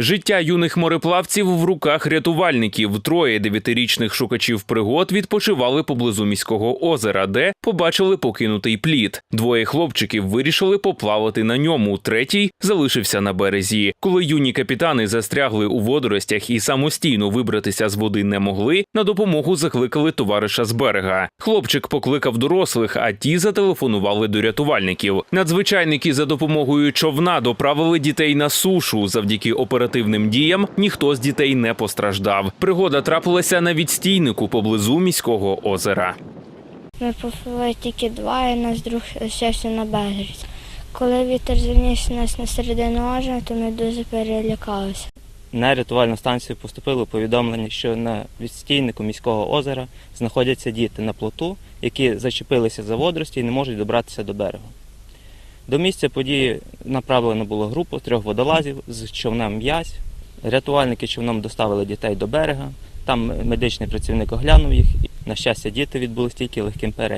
Життя юних мореплавців в руках рятувальників. Троє дев'ятирічних шукачів пригод відпочивали поблизу міського озера, де побачили покинутий плід. Двоє хлопчиків вирішили поплавати на ньому. Третій залишився на березі. Коли юні капітани застрягли у водоростях і самостійно вибратися з води не могли, на допомогу закликали товариша з берега. Хлопчик покликав дорослих, а ті зателефонували до рятувальників. Надзвичайники за допомогою човна доправили дітей на сушу. Завдяки оперативним діям ніхто з дітей не постраждав. Пригода трапилася на відстійнику поблизу міського озера. Ми попливли тільки два, і нас друг лишився на березі. Коли вітер заніс нас на середину озера, то ми дуже перелякалися. На рятувальну станцію поступило повідомлення, що на відстійнику міського озера знаходяться діти на плоту, які зачепилися за водорості і не можуть добратися до берегу. До місця події направлено було групу трьох водолазів з човном м'язь. Рятувальники човном доставили дітей до берега. Там медичний працівник оглянув їх. На щастя, діти відбулись тільки легким переляком.